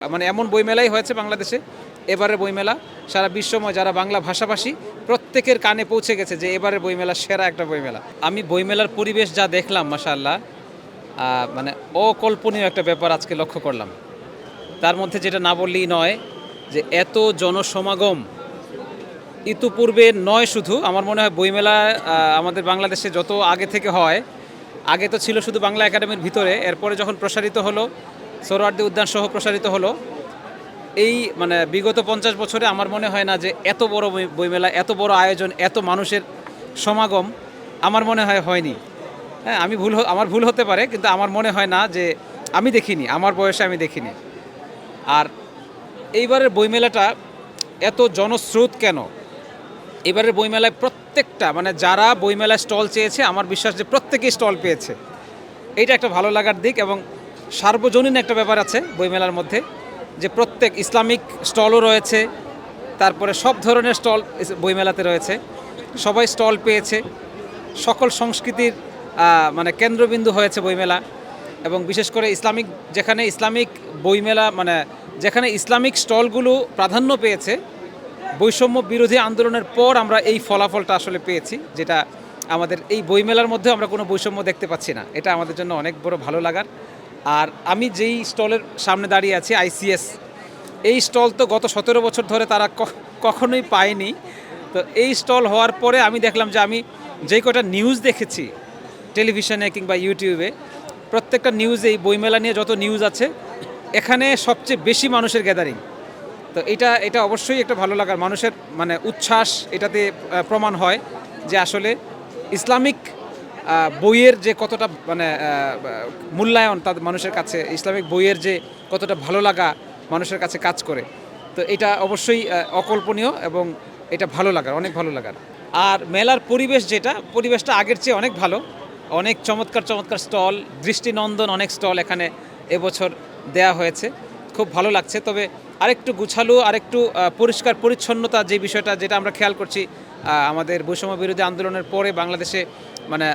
মানে এমন বইমেলাই হয়েছে বাংলাদেশে এবারের বইমেলা সারা বিশ্বময় যারা বাংলা ভাষাভাষী প্রত্যেকের কানে পৌঁছে গেছে যে এবারের বইমেলা সেরা একটা বইমেলা। আমি বইমেলার পরিবেশ যা দেখলাম মাশাআল্লাহ আহ, মানে অকল্পনীয় একটা ব্যাপার আজকে লক্ষ্য করলাম। তার মধ্যে যেটা না বললেই নয় যে এত জনসমাগম ইতিপূর্বে নয় শুধু আমার মনে হয় বইমেলা আমাদের বাংলাদেশে যত আগে থেকে হয় আগে তো ছিল শুধু বাংলা একাডেমির ভিতরে এরপরে যখন প্রসারিত হলো সোহরাওয়ার্দী উদ্যান সহ প্রসারিত হলো। এই মানে বিগত পঞ্চাশ বছরে আমার মনে হয় না যে এত বড় বই- বইমেলা, এত বড় আয়োজন, এত মানুষের সমাগম আমার মনে হয় হয়নি। হ্যাঁ আমি ভুল আমার ভুল হতে পারে, কিন্তু আমার মনে হয় না যে আমি দেখিনি, আমার বয়সে আমি দেখিনি। আর এইবারের বইমেলাটা এত জনস্রোত কেন? এবারের বইমেলায় প্রত্যেকটা মানে যারা বইমেলায় স্টল চেয়েছে, আমার বিশ্বাস যে প্রত্যেকেই স্টল পেয়েছে। এইটা একটা ভালো লাগার দিক এবং সার্বজনীন একটা ব্যাপার আছে বইমেলার মধ্যে, যে প্রত্যেক ইসলামিক স্টলও রয়েছে, তারপরে সব ধরনের স্টল বইমেলাতে রয়েছে। সবাই স্টল পেয়েছে। সকল সংস্কৃতির মানে কেন্দ্রবিন্দু হয়েছে বইমেলা এবং বিশেষ করে ইসলামিক, যেখানে ইসলামিক বইমেলা মানে যেখানে ইসলামিক স্টলগুলো প্রাধান্য পেয়েছে, বৈষম্য বিরোধী আন্দোলনের পর আমরা এই ফলাফলটা আসলে পেয়েছি, যেটা আমাদের এই বইমেলার মধ্যে আমরা কোনো বৈষম্য দেখতে পাচ্ছি না। এটা আমাদের জন্য অনেক বড় ভালো লাগার। আর আমি যেই স্টলের সামনে দাঁড়িয়ে আছি আইসিএস এই স্টল তো গত সতেরো বছর ধরে তারা কখনোই পায়নি। তো এই স্টল হওয়ার পরে আমি দেখলাম যে আমি যেই কটা নিউজ দেখেছি, টেলিভিশনে কিংবা ইউটিউবে, প্রত্যেকটা নিউজে এই বইমেলা নিয়ে যত নিউজ আছে, এখানে সবচেয়ে বেশি মানুষের গ্যাদারিং। তো এটা এটা অবশ্যই একটা ভালো লাগার, মানুষের মানে উচ্ছ্বাস এটাতে প্রমাণ হয় যে আসলে ইসলামিক বইয়ের যে কতটা মানে মূল্যায়ন তাদের মানুষের কাছে, ইসলামিক বইয়ের যে কতটা ভালো লাগা মানুষের কাছে কাজ করে, তো এটা অবশ্যই অকল্পনীয় এবং এটা ভালো লাগার, অনেক ভালো লাগার। আর মেলার পরিবেশ যেটা, পরিবেশটা আগের চেয়ে অনেক ভালো। অনেক চমৎকার চমৎকার স্টল, দৃষ্টিনন্দন অনেক স্টল এখানে এবছর দেয়া হয়েছে। খুব ভালো লাগছে, তবে আরেকটু গুছালো, আরেকটু পরিষ্কার পরিচ্ছন্নতা যে বিষয়টা, যেটা আমরা খেয়াল করছি আমাদের বৈষম্য বিরোধী আন্দোলনের পরে বাংলাদেশে মানে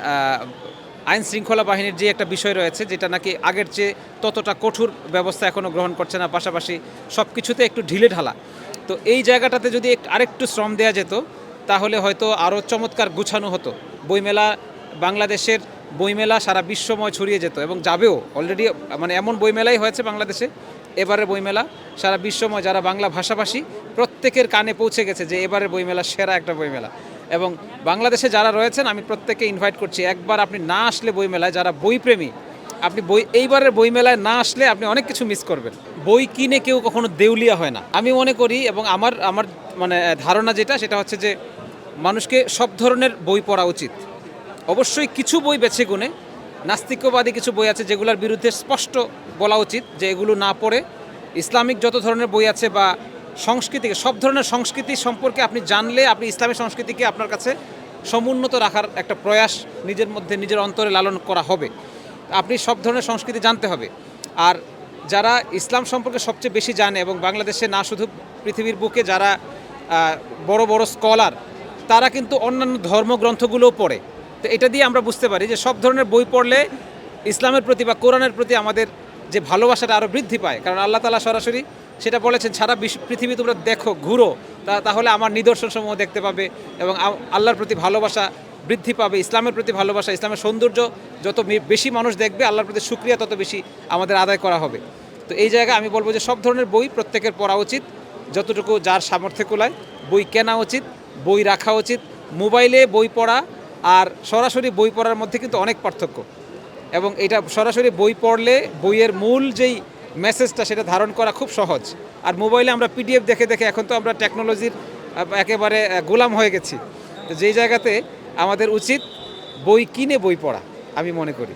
আইন শৃঙ্খলা বাহিনীর যে একটা বিষয় রয়েছে, যেটা নাকি আগের চেয়ে ততটা কঠোর ব্যবস্থা এখনও গ্রহণ করছে না, পাশাপাশি সব কিছুতে একটু ঢিলে ঢালা। তো এই জায়গাটাতে যদি আরেকটু শ্রম দেওয়া যেত, তাহলে হয়তো আরও চমৎকার গুছানো হতো। বইমেলা, বাংলাদেশের বইমেলা সারা বিশ্বময় ছড়িয়ে যেত এবং যাবেও। অলরেডি মানে এমন বইমেলাই হয়েছে বাংলাদেশে এবারের বইমেলা সারা বিশ্বময়, যারা বাংলা ভাষাভাষী, প্রত্যেকের কানে পৌঁছে গেছে যে এবারের বইমেলা সেরা একটা বইমেলা। এবং বাংলাদেশে যারা রয়েছেন, আমি প্রত্যেককে ইনভাইট করছি, একবার আপনি না আসলে বইমেলায়, যারা বইপ্রেমী, আপনি বই, এইবারের বইমেলায় না আসলে আপনি অনেক কিছু মিস করবেন। বই কিনে কেউ কখনো দেউলিয়া হয় না। আমি মনে করি এবং আমার আমার মানে ধারণা যেটা, সেটা হচ্ছে যে মানুষকে সব ধরনের বই পড়া উচিত। অবশ্যই কিছু বই বেছে গুনে, নাস্তিকবাদী কিছু বই আছে যেগুলোর বিরুদ্ধে স্পষ্ট বলা উচিত যে এগুলো না পড়ে। ইসলামিক যত ধরনের বই আছে বা সংস্কৃতিকে, সব ধরনের সংস্কৃতি সম্পর্কে আপনি জানলে আপনি ইসলামী সংস্কৃতিকে আপনার কাছে সমুন্নত রাখার একটা প্রয়াস নিজের মধ্যে, নিজের অন্তরে লালন করা হবে। আপনি সব ধরনের সংস্কৃতি জানতে হবে। আর যারা ইসলাম সম্পর্কে সবচেয়ে বেশি জানে এবং বাংলাদেশে না শুধু পৃথিবীর বুকে যারা বড় বড় স্কলার, তারা কিন্তু অন্যান্য ধর্মগ্রন্থগুলোও পড়ে। তো এটা দিয়ে আমরা বুঝতে পারি যে সব ধরনের বই পড়লে ইসলামের প্রতি বা কোরআনের প্রতি আমাদের যে ভালোবাসাটা আরও বৃদ্ধি পায়। কারণ আল্লাহ তালা সরাসরি সেটা বলেছেন, সারা বিশ্ব পৃথিবী তোমরা দেখো, ঘুরো, তা, তাহলে আমার নিদর্শন সমূহ দেখতে পাবে এবং আল্লাহর প্রতি ভালোবাসা বৃদ্ধি পাবে, ইসলামের প্রতি ভালোবাসা, ইসলামের সৌন্দর্য যত বেশি মানুষ দেখবে, আল্লাহর প্রতি সুক্রিয়া তত বেশি আমাদের আদায় করা হবে। তো এই জায়গায় আমি বলব যে সব ধরনের বই প্রত্যেকের পড়া উচিত, যতটুকু যার সামর্থ্য কুলায়। বই কেনা উচিত, বই রাখা উচিত, মোবাইলে বই পড়া আর সরাসরি বই পড়ার মধ্যে কিন্তু অনেক পার্থক্য। এবং এটা সরাসরি বই পড়লে বইয়ের মূল যেই মেসেজটা সেটা ধারণ করা খুব সহজ। আর মোবাইলে আমরা পিডিএফ দেখে দেখে এখন তো আমরা টেকনোলজির একেবারে গোলাম হয়ে গেছি। তো যেই জায়গাতে আমাদের উচিত বই কিনে বই পড়া, আমি মনে করি।